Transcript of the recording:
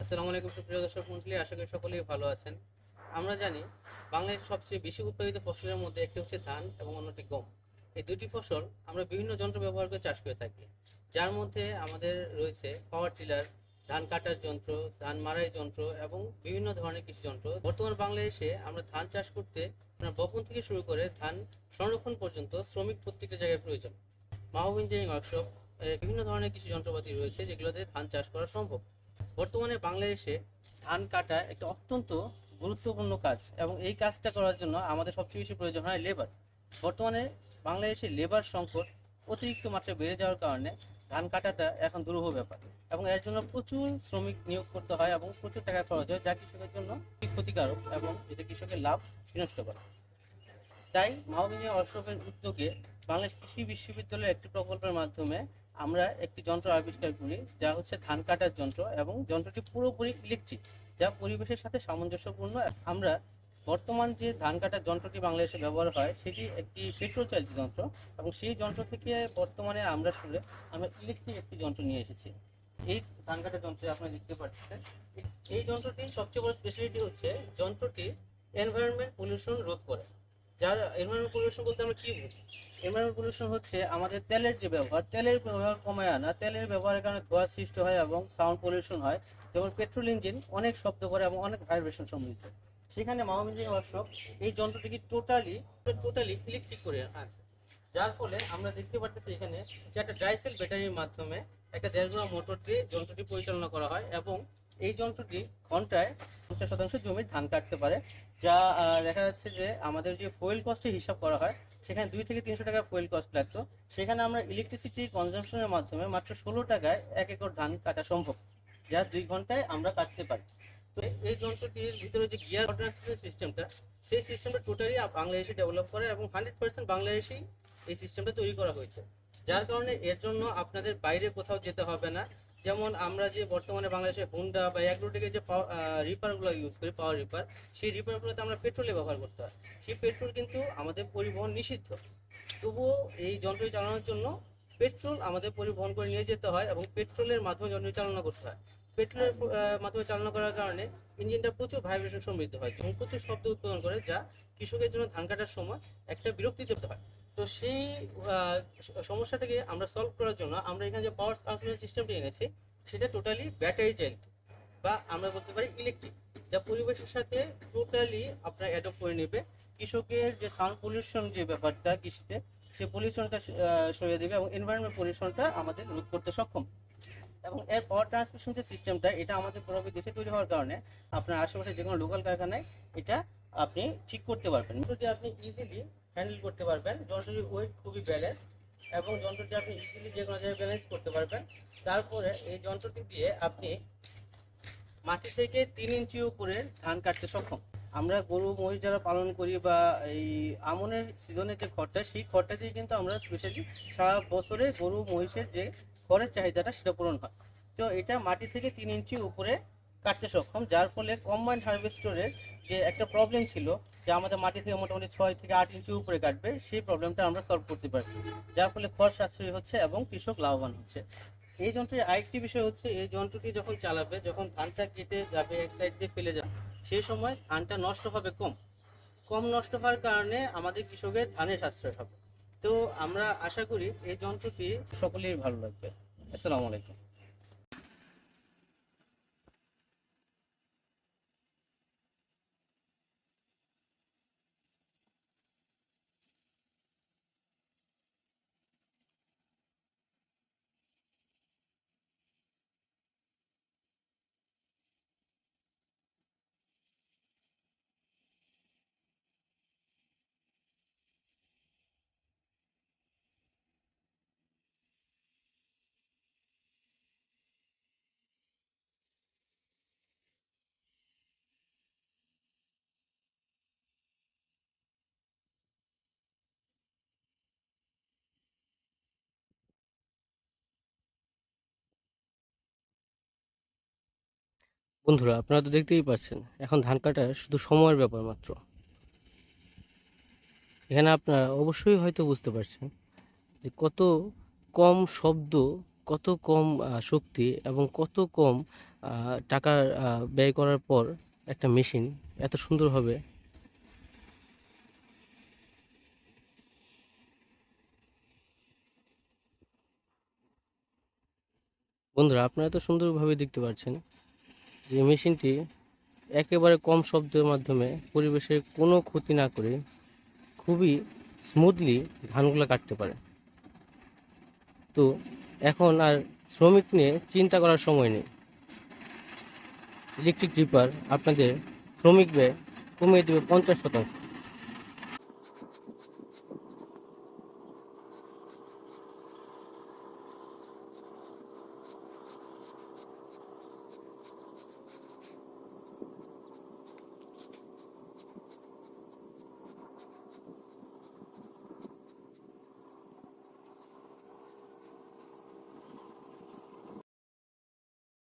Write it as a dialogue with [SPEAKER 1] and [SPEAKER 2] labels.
[SPEAKER 1] আসসালামু আলাইকুম সুপ্রিয় দর্শক মন্ডলী, আশা করি সকলেই ভালো আছেন। আমরা জানি বাংলাদেশের সবচেয়ে বেশি উৎপাদিত ফসলের মধ্যে একটি হচ্ছে ধান এবং অন্যটি গম। এই দুটি ফসল আমরা বিভিন্ন যন্ত্র ব্যবহার করে চাষ করে থাকি। যার মধ্যে আমাদের রয়েছে পাওয়ার টিলার ধান কাটার যন্ত্র, ধান মারাই যন্ত্র এবং বিভিন্ন ধরনের কৃষি যন্ত্র। বর্তমান বাংলাদেশে আমরা ধান চাষ করতে বপন থেকে শুরু করে ধান সংরক্ষণ পর্যন্ত শ্রমিক প্রত্যেকটা জায়গায় প্রয়োজন। মাহবুব ইঞ্জিনিয়ারিং ওয়ার্কশপ বিভিন্ন ধরনের কৃষি যন্ত্রপাতি রয়েছে যেগুলোতে ধান চাষ করা সম্ভব। বর্তমানে বাংলাদেশে ধান কাটা একটা অত্যন্ত গুরুত্বপূর্ণ কাজ এবং এই কাজটা করার জন্য আমাদের সবচেয়ে বেশি প্রয়োজন হয় লেবার। বর্তমানে বাংলাদেশে লেবার সংকট অতিরিক্ত মাত্রায় বেড়ে যাওয়ার কারণে ধান কাটাটা এখন দুরূহ ব্যাপার এবং এর জন্য প্রচুর শ্রমিক নিয়োগ করতে হয় এবং প্রচুর টাকা খরচ হয়, যা কৃষকের জন্য ক্ষতিকারক এবং এটা কৃষকের লাভ বিনষ্ট করে তাই মাহবিনী অর্শকের উদ্যোগে বাংলাদেশ কৃষি বিশ্ববিদ্যালয়ের একটি প্রকল্পের মাধ্যমে আমরা একটি যন্ত্র আবিষ্কার করি, যা হচ্ছে ধান কাটার যন্ত্র এবং যন্ত্রটি পুরোপুরি ইলেকট্রিক যা পরিবেশের সাথে সামঞ্জস্যপূর্ণ। আমরা বর্তমান যে ধান কাটার যন্ত্রটি বাংলাদেশে ব্যবহার হয়, সেটি একটি পেট্রোল চালিত যন্ত্র এবং সেই যন্ত্র থেকে বর্তমানে আমরা শুনে আমরা ইলেকট্রিক একটি যন্ত্র নিয়ে এসেছি। এই ধান কাটার যন্ত্রে আপনারা দেখতে পাচ্ছেন, এই যন্ত্রটি সবচেয়ে বড় স্পেশালিটি হচ্ছে যন্ত্রটি এনভায়রনমেন্ট পলিউশন রোধ করে। যার এনভায়রনমেন্ট পলিউশন বলতে আমরা কি বুঝি? এনভায়রনমেন্ট পলিউশন হচ্ছে আমাদের তেলের যে ব্যবহার, তেলের ব্যবহার কমায় আনা, তেলের ব্যবহারের কারণে ধোঁয়া সৃষ্টি হয় এবং সাউন্ড পলিউশন হয়। যেমন পেট্রোল ইঞ্জিন অনেক শব্দ করে এবং অনেক ভাইব্রেশন সমৃদ্ধ। সেখানে মাহম ইঞ্জিন ওয়ার্কশপ এই যন্ত্রটিকে টোটালি টোটালি ইলেকট্রিক করে আনছে? যার ফলে আমরা দেখতে পাচ্ছি এখানে যে একটা ড্রাইসেল ব্যাটারির মাধ্যমে একটা দেড় গ্রাম মোটর দিয়ে যন্ত্রটি পরিচালনা করা হয় এবং এই যন্ত্রটি ঘন্টায় পঞ্চাশ শতাংশ জমির ধান কাটতে পারে, যা দেখা যাচ্ছে যে আমাদের যে ফুয়েল কস্টের হিসাব করা হয়, সেখানে দুই থেকে তিনশো টাকা ফুয়েল কস্ট লাগতো। সেখানে আমরা ইলেকট্রিসিটি কনজামশনের মাধ্যমে মাত্র ষোলো টাকায় এক একর ধান কাটা সম্ভব, যা দুই ঘন্টায় আমরা কাটতে পারি। তো এই যন্ত্রটির ভিতরে যে গিয়ার ট্রান্সমিশন সিস্টেমটা সেই সিস্টেমটা টোটালি বাংলাদেশে ডেভেলপ করে এবং হান্ড্রেড পার্সেন্ট বাংলাদেশেই এই সিস্টেমটা তৈরি করা হয়েছে। যার কারণে এর জন্য আপনাদের বাইরে কোথাও যেতে হবে না যেমন আমরা যে বর্তমানে বাংলাদেশে হুন্ডা বা অ্যাগ্রোটেকের যে পাওয়ার রিপারগুলো ইউজ করি পাওয়ার রিপার সেই রিপারগুলোতে আমরা পেট্রোলে ব্যবহার করতে হয়। সেই পেট্রোল কিন্তু আমাদের পরিবহন নিষিদ্ধ। তবুও এই যন্ত্রটি চালানোর জন্য পেট্রোল আমাদের পরিবহন করে নিয়ে যেতে হয় এবং পেট্রোলের মাধ্যমে যন্ত্রটি চালনা করতে হয়। পেট্রোলের মাধ্যমে চালনা করার কারণে ইঞ্জিনটা প্রচুর ভাইব্রেশন সমৃদ্ধ হয় এবং প্রচুর শব্দ উৎপাদন করে, যা কৃষকের জন্য ধান কাটার সময় একটা বিরক্তি দিতে হয়। তো সেই সমস্যাটাকে আমরা সলভ করার জন্য আমরা এখানে যে পাওয়ার ট্রান্সমিশন সিস্টেমটি এনেছি, সেটা টোটালি ব্যাটারি চালিত বা আমরা বলতে পারি ইলেকট্রিক যা পরিবেশের সাথে টোটালি আপনার অ্যাডপ্ট করে নেবে। কৃষকের যে সাউন্ড পলিউশন যে ব্যাপারটা কৃষিতে সেই পলিউশনটা সরিয়ে দেবে এবং এনভায়রনমেন্ট পলিউশনটা আমাদের রোধ করতে সক্ষম। এবং এর পাওয়ার ট্রান্সমিশন যে সিস্টেমটা এটা আমাদের পুরো দেশে তৈরি হওয়ার কারণে আপনার আশেপাশে যে কোনো লোকাল কারখানায় এটা আপনি ঠিক করতে পারবেন। যদি আপনি ইজিলি হ্যান্ডেল করতে পারবেন। যন্ত্রটির ওয়েট খুবই ব্যালেন্স এবং যন্ত্রটি আপনি ইজিলি যে কোনো জায়গায় ব্যালেন্স করতে পারবেন। তারপরে এই যন্ত্রটি দিয়ে আপনি মাটি থেকে তিন ইঞ্চি উপরে ধান কাটতে সক্ষম। আমরা গরু, মহিষ যারা পালন করি বা এই আমনের সিজনের যে খড়টা সেই খড়টা দিয়ে কিন্তু আমরা স্পেশালি সারা বছরে গরু, মহিষের যে খড়ের চাহিদাটা সেটা পূরণ হয়। তো এটা মাটি থেকে তিন ইঞ্চি উপরে কাটতে সক্ষম, যার ফলে কম্বাইন্ড হারভেস্টরের যে একটা প্রবলেম ছিল, যে আমাদের মাটি থেকে মোটামুটি ছয় থেকে আট ইঞ্চি উপরে কাটবে, সেই প্রবলেমটা আমরা সলভ করতে পারি যার ফলে খড় সাশ্রয়ী হচ্ছে এবং কৃষক লাভবান হচ্ছে। এই যন্ত্রের আরেকটি বিষয় হচ্ছে, এই যন্ত্রটি যখন চালাবে, যখন ধানটা কেটে যাবে এক সাইড দিয়ে ফেলে যাবে, সেই সময় ধানটা নষ্ট হবে কম। কম নষ্ট হওয়ার কারণে আমাদের কৃষকের ধানের সাশ্রয় হবে। তো আমরা আশা করি এই যন্ত্রটি সকলেই ভালো লাগবে। আসসালামু আলাইকুম। বন্ধুরা, আপনারা তো দেখতেই পাচ্ছেন, এখন ধান কাটা শুধু সময়ের ব্যাপার মাত্র। এখানে আপনারা অবশ্যই হয়তো বুঝতে পারছেন যে কত কম শব্দ,
[SPEAKER 2] কত কম শক্তি এবং কত কম টাকা ব্যয় করার পর একটা মেশিন এত সুন্দর হবে। বন্ধুরা, আপনারা তো সুন্দরভাবে দেখতে পাচ্ছেন যে মেশিনটি একেবারে কম শব্দের মাধ্যমে পরিবেশে কোনো ক্ষতি না করে খুবই স্মুথলি ধানগুলো কাটতে পারে। তো এখন আর শ্রমিক নিয়ে চিন্তা করার সময় নেই। ইলেকট্রিক রিপার আপনাদের শ্রমিক ব্যয় কমিয়ে দেবে পঞ্চাশ শতাংশ।